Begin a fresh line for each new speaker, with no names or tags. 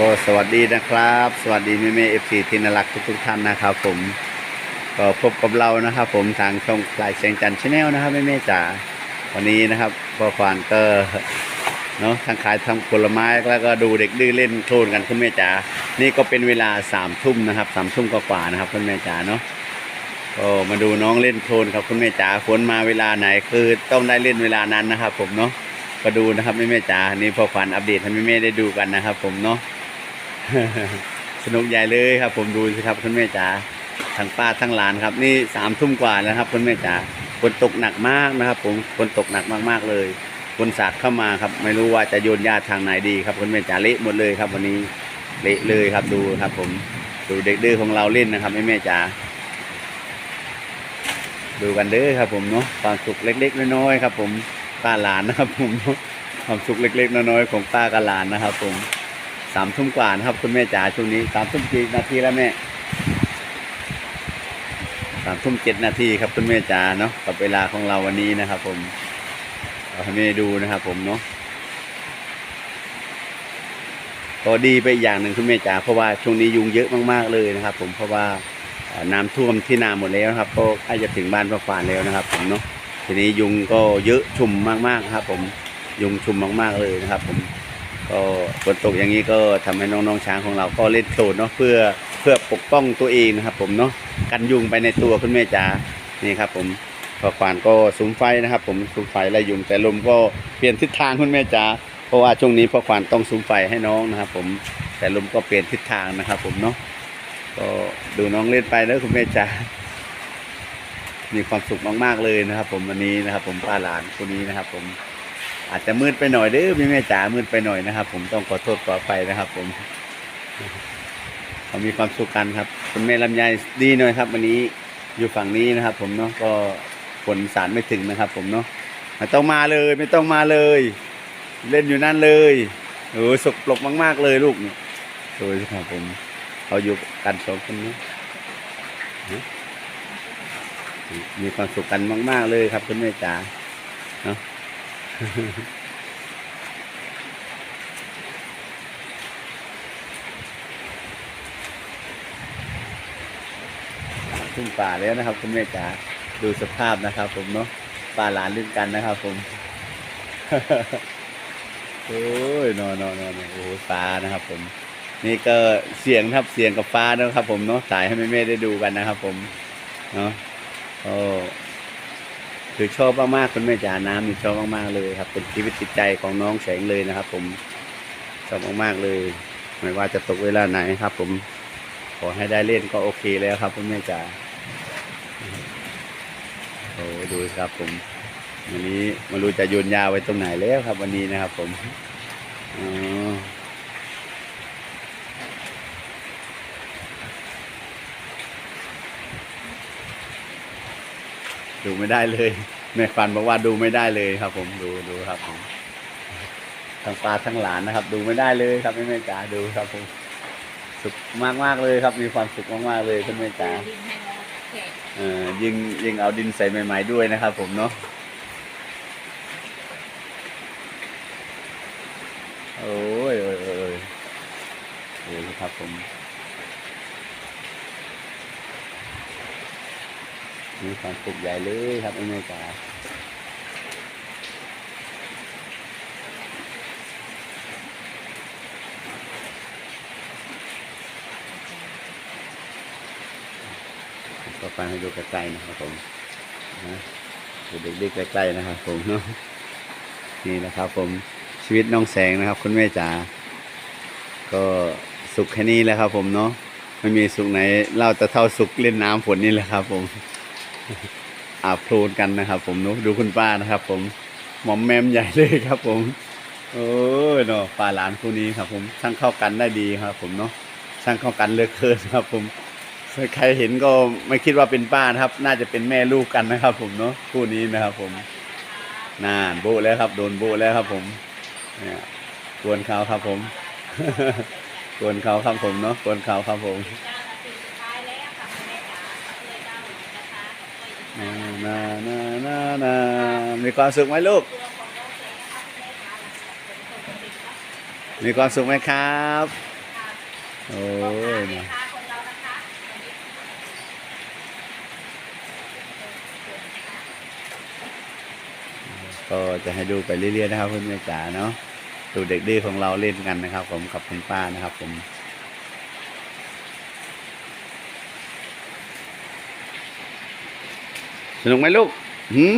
ก็สวัสดีนะครับ สวัสดีแม่แม่เอฟซีที่น่ารักทุกทุกท่านนะครับ ผมก็พบกับเรานะครับ ผมทางช่องปลายแสงจันทร์ชาแนลนะครับแม่แม่จ๋าวันนี้นะครับพ่อควานก็เนาะทั้งขายทั้งผลไม้แล้วก็ดูเด็กดื้อเล่นโคลนกันคุณแม่จ๋านี่ก็เป็นเวลาสามทุ่มนะครับสามทุ่มกว่าๆนะครับคุณแม่จ๋าเนาะก็มาดูน้องเล่นโคลนครับคุณแม่จ๋าฝนมาเวลาไหนคือต้องได้เล่นเวลานั้นนะครับ ผมเนาะก็ดูนะครับแม่แม่จ๋านี่พ่อควานอัปเดตให้แม่แม่ได้ดูกันนะครับ ผมเนาะ สนุกใหญ่เลยครับ ผมดูสิครับคุณแม่จ๋าทั้งป้าทั้งหลานครับ นี่สามทุ่มกว่าแล้วครับคุณแม่จ๋าฝนตกหนักมากนะครับ ผมฝนตกหนักมากๆเลยฝนสาดเข้ามาครับ ไม่รู้ว่าจะโยนญาติทางไหนดีครับคุณแม่จ๋าเละหมดเลยครับ วันนี้เละเลยครับดูครับ ผมดูเด็กดื้อของเราเล่นนะครับแม่แม่จ๋าดูกันเด้อครับ ผมเนาะความสุขเล็ก ๆ น้อยๆครับ ผมป้าหลานนะครับ ผมความสุขเล็ก ๆ น้อยๆของป้ากับหลานนะครับ ผม สามทุ่มกว่านะครับ คุณแม่จ๋าช่วงนี้สามทุ่มกี่นาทีแล้วแม่สามทุ่มเจ็ดนาทีครับคุณแม่จ๋าเนาะกับเวลาของเราวันนี้นะครับ ผมเอาให้แม่ดูนะครับ ผมเนาะก็ดีไปอย่างหนึ่งคุณแม่จ๋าเพราะว่าช่วงนี้ยุงเยอะมากๆเลยนะครับ ผมเพราะว่าน้ำท่วมที่นาหมดแล้วครับ ก็ใกล้จะถึงบ้านพระฟานแล้วนะครับ ผมเนาะทีนี้ยุงก็เยอะชุมมากๆครับ ผมยุงชุมมากๆเลยนะครับ ผม ก็ฝนตกอย่างนี้ก็ทำให้น้องๆช้างของเราก็เล่นโคลนเนาะเพื่อเพื่อปกป้องตัวเองนะครับ ผมเนาะกันยุงไปในตัวคุณแม่จ๋านี่ครับ ผมพอควานก็สุมไฟนะครับ ผมสุมไฟไล่ยุงแต่ลมก็เปลี่ยนทิศทางคุณแม่จ๋าเพราะว่าช่วงนี้พ่อควานต้องสุมไฟให้น้องนะครับ ผมแต่ลมก็เปลี่ยนทิศทางนะครับ ผมเนาะก็ดูน้องเล่นไปแล้วคุณแม่จ๋ามีความสุขมากๆเลยนะครับ ผมวันนี้นะครับ ผมป้าหลานคนนี้นะครับ ผม อาจจะมืดไปหน่อยเด้อพี่แม่จ๋ามืดไปหน่อยนะครับ ผมต้องขอโทษขออภัยนะครับ ผมเขามีความสุขกันครับ คุณแม่ลำไยดีหน่อยครับ วันนี้อยู่ฝั่งนี้นะครับ ผมเนาะก็ฝนสารไม่ถึงนะครับ ผมเนาะไม่ต้องมาเลย ไม่ต้องมาเลย เล่นอยู่นั่นเลยโอ้ยสกปรกมาก ๆ เลยลูกเนี่ยโดยครับผมเขาอยู่กันสองคนนี้มีความสุขกันมาก ๆ เลยครับคุณแม่จ๋าเนาะ ทุ่งป่าแล้วนะครับ คุณแม่จ๋าดูสภาพนะครับ ผมเนาะป่าหลานเล่นกันนะครับ ผมโอ้ยนอนนอนนอนโอ้ฟ้านะครับ ผม นี่ก็เสียงครับเสียงกับฟ้านะครับ ผมเนาะสายให้แม่ๆได้ดูกันนะครับ ผม เนาะโอ้ คือชอบมากๆคุณแม่จ๋าน้ำนี่ชอบมากๆเลยครับ เป็นชีวิตจิตใจของน้องแสงเลยนะครับ ผมชอบมากๆเลย ไม่ว่าจะตกเวลาไหนครับ ผมขอให้ได้เล่นก็โอเคแล้วครับคุณแม่จ๋าโอ้ดูครับผม วันนี้ไมารู้จะโยนยาไว้ตรงไหนแล้วครับ วันนี้นะครับ ผมอ๋อ ดูไม่ได้เลย แม่ฟันบอกว่าดูไม่ได้เลยครับ ผมดูดูครับผมทั้งปลาทั้งหลานนะครับ ดูไม่ได้เลยครับแม่แม่จ๋าดูครับผมสุขมากมากเลยครับ มีความสุขมากๆเลยคุณแม่จ๋าเอ่อยิงยิงเอาดินใส่ใหม่ๆด้วยนะครับ ผมเนาะโอ้ยโอ้ยโอ้ยโอ้ยโอ้ยครับผม มีความสุขใหญ่เลยครับแม่จ๋าก็ฟังให้ดูใกล้ๆนะครับผมนะดูเด็กๆใกล้ๆนะครับผมเนาะนี่นะครับผมชีวิตน้องแสงนะครับคุณแม่จ๋าก็สุขแค่นี้แหละครับผมเนาะไม่มีสุขไหนเล่าจะเท่าสุขเล่นน้ำฝนนี่แหละครับผม อาบโคลนกันนะครับ ผมเนาะดูคุณป้านะครับ ผมหมอมแมมใหญ่เลยครับ ผม โอ้ยเนาะป้าหลานคู่นี้ครับ ผมช่างเข้ากันได้ดีครับ ผมเนาะช่างเข้ากันเลือกเกินครับ ผมใครเห็นก็ไม่คิดว่าเป็นป้านะครับ น่าจะเป็นแม่ลูกกันนะครับ ผมเนาะคู่นี้นะครับ ผมน่านโบแล้วครับ โดนโบแล้วครับ ผมเนี่ยกวนเขาครับผมกวนเขาครับผมเนาะกวนเขาครับผม
นานา
นานานามีความสุขไหมลูก
มีค
วามสุขไหมครับ โอ้
พ่อค้าย
นะก็จะให้ดูไปเรื่อยๆนะครับคุณแม่จ๋าเนาะดูเด็กดื้อของเราเล่นกันนะครับ ผมกับคุณป้านะครับ ผม สนุกไหมลูกหืม